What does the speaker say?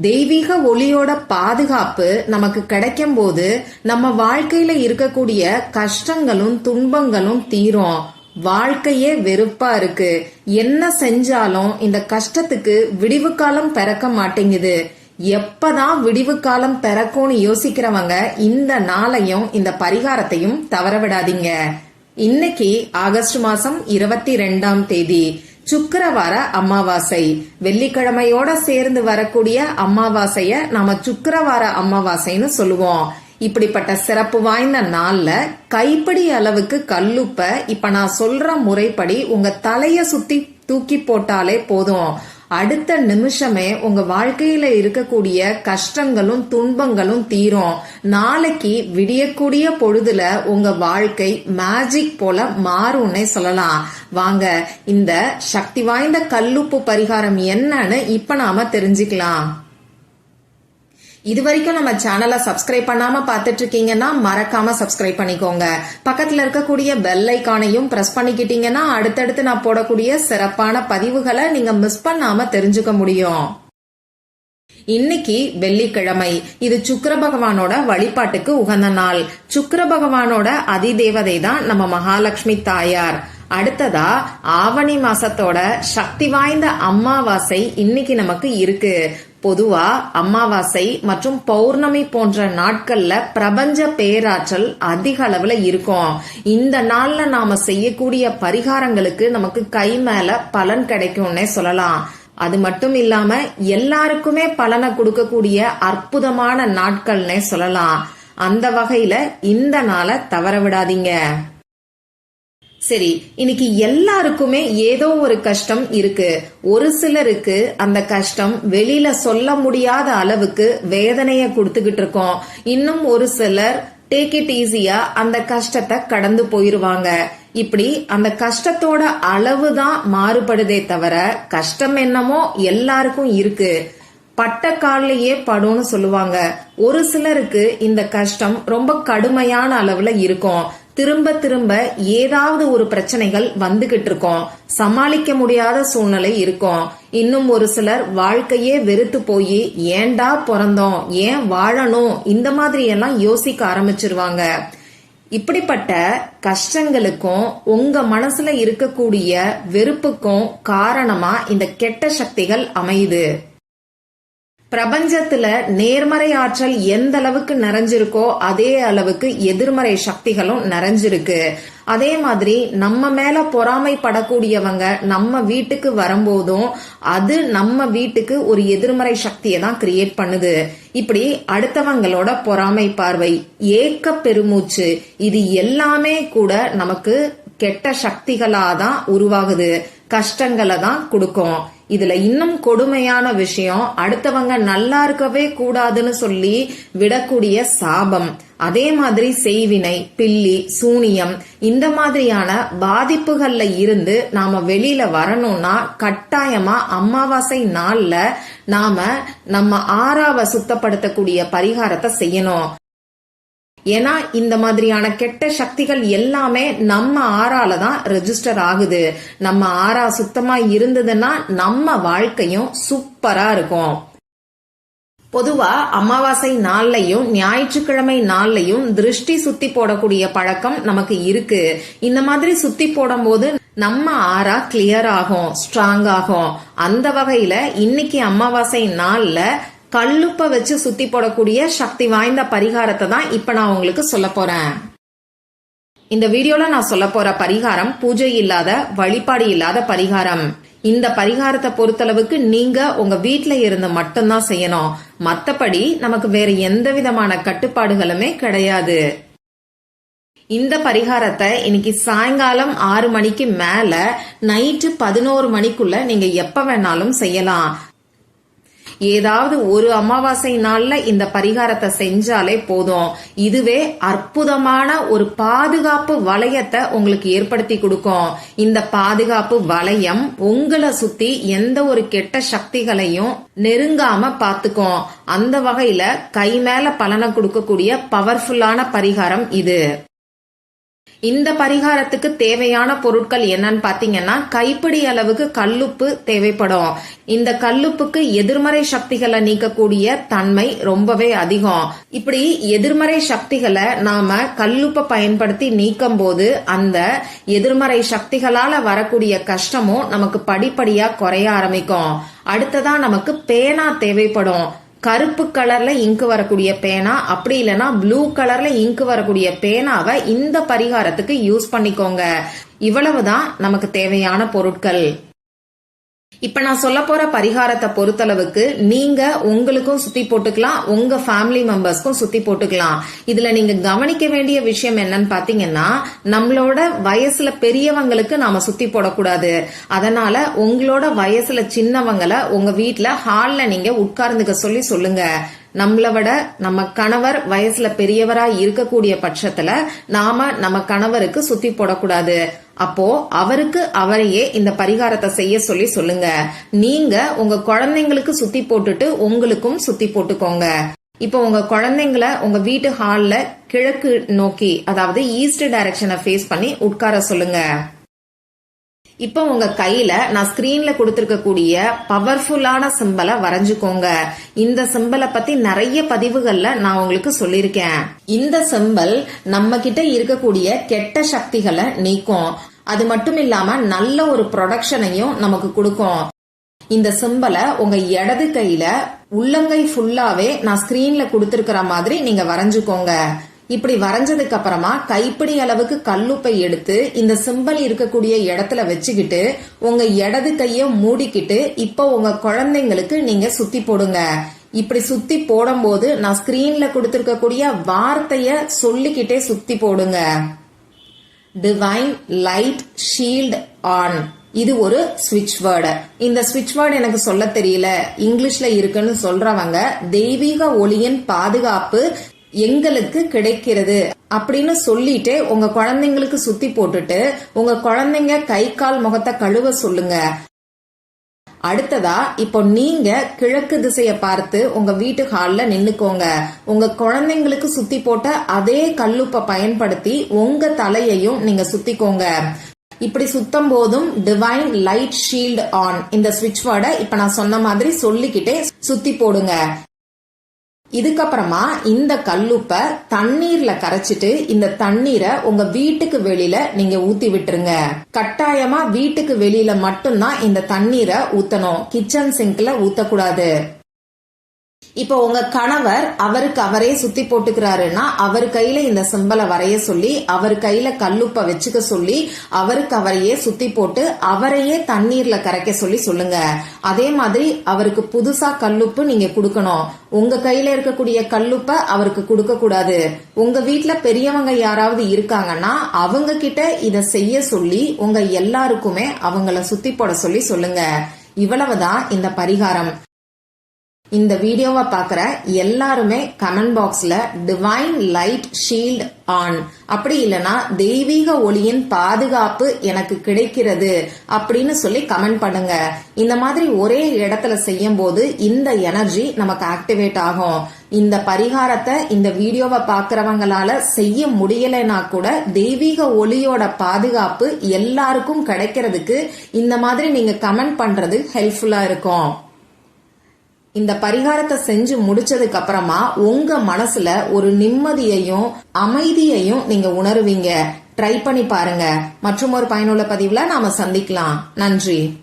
தெய்வீக ஒளியோட பாதுகாப்பு நமக்கு கிடைக்கும் போது நம்ம வாழ்க்கையில இருக்கக்கூடிய கஷ்டங்களும் துன்பங்களும் தீரும். வாழ்க்கையே வெறுப்பா இருக்கு. என்ன செஞ்சாலும் இந்த கஷ்டத்துக்கு விடிவு காலம் பிறக்க மாட்டேங்குது. எப்பதான் விடிவு காலம் பிறக்கும்னு யோசிக்கிறவங்க இந்த நாளையும் இந்த பரிகாரத்தையும் தவற விடாதீங்க. இன்னைக்கு ஆகஸ்ட் மாசம் இருபத்தி ரெண்டாம் தேதி. சுக்கரவார அமாவாசை. வெள்ளிக்கிழமையோட சேர்ந்து வரக்கூடிய அமாவாசைய நாம சுக்கரவார அமாவாசைன்னு சொல்லுவோம். இப்படிப்பட்ட சிறப்பு வாய்ந்த நாள்ல கைப்பிடி அளவுக்கு கல்லுப்ப இப்ப நான் சொல்ற முறைப்படி உங்க தலைய சுத்தி தூக்கி போட்டாலே போதும். அடுத்த நிமிஷமே உங்க வாழ்க்கையில இருக்கக்கூடிய கஷ்டங்களும் துன்பங்களும் தீரும். நாளைக்கு விடியக்கூடிய பொழுதுல உங்க வாழ்க்கை மேஜிக் போல மாறும்னே சொல்லலாம். வாங்க இந்த சக்தி வாய்ந்த கல்லுப்பு பரிகாரம் என்னன்னு இப்ப நாம தெரிஞ்சுக்கலாம். இது வரைக்கும் நம்ம சேனலை சப்ஸ்கிரைப் பண்ணாம பார்த்துட்டு இருக்கீங்கன்னா மறக்காம சப்ஸ்கிரைப் பண்ணிக்கோங்க. பக்கத்துல இருக்கக்கூடிய பெல் ஐக்கானையும் பிரஸ் பண்ணிக்கிட்டீங்கன்னா அடுத்தடுத்து நான் போடக்கூடிய சிறப்பான பதிவுகளை நீங்க மிஸ் பண்ணாம தெரிஞ்சுக்க முடியும். இன்னைக்கு வெள்ளிக்கிழமை. இது சுக்கர பகவானோட வழிபாட்டுக்கு உகந்த நாள். சுக்கர பகவானோட அதிதேவதை தான் நம்ம மகாலட்சுமி தாயார். அடுத்ததா ஆவணி மாசத்தோட சக்தி வாய்ந்த அமாவாசை இன்னைக்கு நமக்கு இருக்கு. பொதுவா அமாவாசை மற்றும் பௌர்ணமி போன்ற நாட்கள்ல பிரபஞ்ச பேராற்றல் அதிக அளவுல இருக்கும். இந்த நாள்ல நாம செய்யக்கூடிய பரிகாரங்களுக்கு நமக்கு கை மேல பலன் கிடைக்கும்னே சொல்லலாம். அது மட்டும் இல்லாம எல்லாருக்குமே பலனை கொடுக்கக்கூடிய அற்புதமான நாட்கள்னே சொல்லலாம். அந்த வகையில இந்த நாளை தவற விடாதீங்க. சரி இன்னைக்கு எல்லாருக்குமே ஏதோ ஒரு கஷ்டம் இருக்கு. ஒரு சிலருக்கு அந்த கஷ்டம் வெளியில சொல்ல முடியாத அளவுக்கு வேதனைய கொடுத்துக்கிட்டு இருக்கோம். இன்னும் ஒரு சிலர் டேக் இட் ஈஸியா அந்த கஷ்டத்தை கடந்து போயிருவாங்க. இப்படி அந்த கஷ்டத்தோட அளவு தான் மாறுபடுதே தவிர கஷ்டம் என்னமோ எல்லாருக்கும் இருக்கு. பட்ட கால்லயே படும்னு சொல்லுவாங்க. ஒரு சிலருக்கு இந்த கஷ்டம் ரொம்ப கடுமையான அளவுல இருக்கும். திரும்ப திரும்ப ஏதாவது ஒரு பிரச்சனைகள் வந்துகிட்டு இருக்கோம் சமாளிக்க முடியாத சூழ்நிலை இருக்கும். இன்னும் ஒரு சிலர் வாழ்க்கையே வெறுத்து போய் ஏண்டா பிறந்தோம்? ஏன் வாழணும்? இந்த மாதிரி எல்லாம் யோசிக்க ஆரம்பிச்சிருவாங்க. இப்படிப்பட்ட கஷ்டங்களுக்கும் உங்க மனசுல இருக்கக்கூடிய வெறுப்புக்கும் காரணமா இந்த கெட்ட சக்திகள் அமையுது. பிரபஞ்சத்துல நேர்மறை ஆற்றல் எந்த அளவுக்கு நிறைஞ்சிருக்கோ அதே அளவுக்கு எதிர்மறை சக்திகளும் நிறைஞ்சிருக்கு. அதே மாதிரி நம்ம மேல பொறாமைப்படக்கூடியவங்க நம்ம வீட்டுக்கு வரும்போதும் அது நம்ம வீட்டுக்கு ஒரு எதிர்மறை சக்தியை தான் கிரியேட் பண்ணுது. இப்படி அடுத்தவங்களோட பொறாமை பார்வை ஏக்க பெருமூச்சு இது எல்லாமே கூட நமக்கு கெட்ட சக்திகளாதான் உருவாகுது. கஷ்டங்களை தான் கொடுக்கும். இதுல இன்னும் கொடுமையான விஷயம் அடுத்தவங்க நல்லா இருக்கவே கூடாதுன்னு சொல்லி விடக்கூடிய சாபம். அதே மாதிரி செய்வினை பில்லி சூனியம் இந்த மாதிரியான பாதிப்புகள்ல இருந்து நாம வெளியில வரணும்னா கட்டாயமா அமாவாசை நாள்ல நாம நம்ம ஆறாவ சுத்தப்படுத்தக்கூடிய பரிகாரத்தை செய்யணும். ஏன்னா இந்த மாதிரியான கெட்ட சக்திகள் எல்லாமே நம்ம ஆறால தான் ரெஜிஸ்டர் ஆகுது. நம்ம ஆறா சுத்தமா இருந்ததுன்னா நம்ம வாழ்க்கையும் சூப்பரா இருக்கும். பொதுவா அமாவாசை நாள்லையும் ஞாயிற்றுக்கிழமை நாள்லையும் திருஷ்டி சுத்தி போடக்கூடிய பழக்கம் நமக்கு இருக்கு. இந்த மாதிரி சுத்தி போடும் போது நம்ம ஆறா கிளியர் ஆகும் ஸ்ட்ராங் ஆகும். அந்த வகையில இன்னைக்கு அமாவாசை நாள்ல கல்லுப்ப வச்சு சுத்தி போடக்கூடிய சக்தி வாய்ந்த பரிகாரத்தை தான் இப்ப நான் உங்களுக்கு சொல்ல போறேன். இந்த வீடியோல நான் சொல்ல போற பரிகாரம் பூஜை இல்லாத வழிபாடு இல்லாத பரிகாரம். இந்த பரிகாரத்தை பொறுத்தளவுக்கு நீங்க உங்க வீட்ல இருந்து மட்டும்தான் செய்யணும். மத்தபடி நமக்கு வேற எந்த விதமான கட்டுப்பாடுகளுமே கிடையாது. இந்த பரிகாரத்தை இன்னைக்கு சாயங்காலம் ஆறு மணிக்கு மேல நைட்டு பதினோரு மணிக்குள்ள நீங்க எப்ப வேணாலும் செய்யலாம். ஏதாவது ஒரு அமாவாசை நாள்ல இந்த பரிகாரத்தை செஞ்சாலே போதும். இதுவே அற்புதமான ஒரு பாதுகாப்பு வளையத்தை உங்களுக்கு ஏற்படுத்தி கொடுக்கும். இந்த பாதுகாப்பு வளையம் உங்களை சுத்தி எந்த ஒரு கெட்ட சக்திகளையும் நெருங்காம பாத்துக்கும் அந்த வகையில கை மேல பலனை கொடுக்கக்கூடிய பவர்ஃபுல்லான பரிகாரம் இது. இந்த பரிகாரத்துக்கு தேவையான பொருட்கள் என்னன்னு பாத்தீங்கன்னா கைப்பிடி அளவுக்கு கல்லுப்பு தேவைப்படும். இந்த கல்லுப்புக்கு எதிர்மறை சக்திகளை நீக்கக்கூடிய தன்மை ரொம்பவே அதிகம். இப்படி எதிர்மறை சக்திகளை நாம கல்லுப்பை பயன்படுத்தி நீக்கும் போது அந்த எதிர்மறை சக்திகளால வரக்கூடிய கஷ்டமும் நமக்கு படிப்படியா குறைய ஆரம்பிக்கும். அடுத்ததா நமக்கு பேனா தேவைப்படும். கருப்பு கலர்ல இங்கு வரக்கூடிய பேனா அப்படி இல்லைன்னா ப்ளூ கலர்ல இங்கு வரக்கூடிய பேனாவை இந்த பரிகாரத்துக்கு யூஸ் பண்ணிக்கோங்க. இவ்வளவுதான் நமக்கு தேவையான பொருட்கள். இப்ப நான் சொல்ல போற பரிகாரத்தை பொறுத்தளவுக்கு நீங்க உங்களுக்கும் சுத்தி போட்டுக்கலாம் உங்க ஃபேமிலி மெம்பர்ஸ்க்கும் சுத்தி போட்டுக்கலாம். இதுல நீங்க கவனிக்க வேண்டிய விஷயம் என்னன்னு பாத்தீங்கன்னா நம்மளோட வயசுல பெரியவங்களுக்கு நாம சுத்தி போடக்கூடாது. அதனால உங்களோட வயசுல சின்னவங்களை உங்க வீட்டுல ஹால்ல நீங்க உட்கார்ந்துக்க சொல்லி சொல்லுங்க. நம்மளை விட நம்ம கணவர் வயசுல பெரியவரா இருக்கக்கூடிய பட்சத்துல நாம நம்ம கணவருக்கு சுத்தி போடக்கூடாது. அப்போ அவருக்கு அவரையே இந்த பரிகாரத்தை செய்ய சொல்லி சொல்லுங்க. நீங்க உங்க குழந்தைங்களுக்கு சுத்தி போட்டுட்டு உங்களுக்கும் சுத்தி போட்டுக்கோங்க. இப்போ உங்க குழந்தைங்கள உங்க வீட்டு ஹால்ல கிழக்கு நோக்கி அதாவது ஈஸ்ட் டைரக்ஷனை ஃபேஸ் பண்ணி உட்கார சொல்லுங்க. இப்போ உங்க கையில நான் ஸ்கிரீன்ல கொடுத்திருக்கக்கூடிய பவர்ஃபுல்லான சிம்பலை வரைஞ்சுக்கோங்க. இந்த சிம்பலை பத்தி நிறைய பதிவுகள்ல நான் உங்களுக்கு சொல்லியிருக்கேன். இந்த சிம்பல் நம்ம கிட்ட இருக்கக்கூடிய கெட்ட சக்திகளை நீக்கும். அது மட்டும் இல்லாம நல்ல ஒரு ப்ரொடக்ஷனையும் நமக்கு கொடுக்கும். இந்த சிம்பலை உங்க இடது கையில உள்ளங்கை ஃபுல்லாவே நான் ஸ்கிரீன்ல கொடுத்திருக்கிற மாதிரி நீங்க வரைஞ்சுக்கோங்க. இப்படி வரைஞ்சதுக்கு அப்புறமா கைப்பிடி அளவுக்கு கல்லுப்பை எடுத்து இந்த சிம்பல் இருக்கக்கூடிய இடத்துல வச்சுக்கிட்டு உங்க இடது கைய மூடிக்கிட்டு இப்போ உங்க குழந்தைங்களுக்கு நீங்க சுத்தி போடுங்க. இப்படி சுத்தி போடும்போது நான் ஸ்கிரீன்ல கொடுத்திருக்கக்கூடிய வார்த்தைய சொல்லிக்கிட்டே சுத்தி போடுங்க. டிவைன் லைட் ஷீல்ட் ஆன் இது ஒரு ஸ்விட்ச் வேர்டு இந்த ஸ்விட்ச் வேர்டு எனக்கு சொல்ல தெரியல. இங்கிலீஷ்ல இருக்குன்னு சொல்றவங்க தெய்வீக ஒளியின் பாதுகாப்பு எங்களுக்கு கிடைக்கிறது அப்படின்னு சொல்லிட்டு உங்க குழந்தைங்களுக்கு சுத்தி போட்டுட்டு உங்க குழந்தைங்க கை கால் முகத்தை கழுவ சொல்லுங்க. அடுத்ததா இப்போ நீங்க கிழக்கு திசைய பார்த்து உங்க வீட்டு ஹால்ல நின்னுக்கோங்க. உங்க குழந்தைங்களுக்கு சுத்தி போட்ட அதே கல்லுப்பை பயன்படுத்தி உங்க தலையையும் நீங்க சுத்திக்கோங்க. இப்படி சுத்தம் போதும் டிவைன் லைட் ஷீல்ட் ஆன் இந்த ஸ்விட்ச் வேர்டை இப்ப நான் சொன்ன மாதிரி சொல்லிக்கிட்டே சுத்தி போடுங்க. இதுக்கப்புறமா இந்த கல்லுப்பை தண்ணீர்ல கரைச்சிட்டு இந்த தண்ணீரை உங்க வீட்டுக்கு வெளியில நீங்க ஊத்தி விட்டுருங்க. கட்டாயமா வீட்டுக்கு வெளியில மட்டும்தான் இந்த தண்ணீரை ஊத்தணும். கிச்சன் சிங்க்ல ஊத்தக்கூடாது. இப்போ உங்க கணவர் அவருக்கு அவரே சுத்தி போட்டுக்கிறாருன்னா அவர் கையில இந்த சிம்பலை வரைய சொல்லி அவர் கையில கல்லுப்ப வச்சுக்க சொல்லி அவருக்கு அவரையே சுத்தி போட்டு அவரையே தண்ணீர்ல கரைக்க சொல்லி சொல்லுங்க. அதே மாதிரி அவருக்கு புதுசா கல்லுப்பு நீங்க கொடுக்கணும். உங்க கையில இருக்கக்கூடிய கல்லுப்ப அவருக்கு கொடுக்க கூடாது. உங்க வீட்டுல பெரியவங்க யாராவது இருக்காங்கன்னா அவங்க கிட்ட இத செய்ய சொல்லி உங்க எல்லாருக்குமே அவங்கள சுத்தி போட சொல்லி சொல்லுங்க. இவ்வளவுதான் இந்த பரிகாரம். இந்த வீடியோவை பார்க்குற எல்லாருமே கமெண்ட் பாக்ஸ்ல டிவைன் லைட் ஷீல்ட் ஆன் அப்படி இல்லனா தெய்வீக ஒளியின் பாதுகாப்பு எனக்கு கிடைக்கிறது அப்படின்னு சொல்லி கமெண்ட் பண்ணுங்க. இந்த மாதிரி ஒரே இடத்துல செய்யும் போது இந்த எனர்ஜி நமக்கு ஆக்டிவேட் ஆகும். இந்த பரிகாரத்தை இந்த வீடியோவை பார்க்குறவங்களால செய்ய முடியலைன்னா கூட தெய்வீக ஒளியோட பாதுகாப்பு எல்லாருக்கும் கிடைக்கிறதுக்கு இந்த மாதிரி நீங்க கமெண்ட் பண்றது ஹெல்ப்ஃபுல்லா இருக்கும். இந்த பரிகாரத்தை செஞ்சு முடிச்சதுக்கு அப்புறமா உங்க மனசுல ஒரு நிம்மதியையும் அமைதியையும் நீங்க உணருவீங்க. ட்ரை பண்ணி பாருங்க. மற்றும் ஒரு பயனுள்ள பதிவுல நாம சந்திக்கலாம். நன்றி.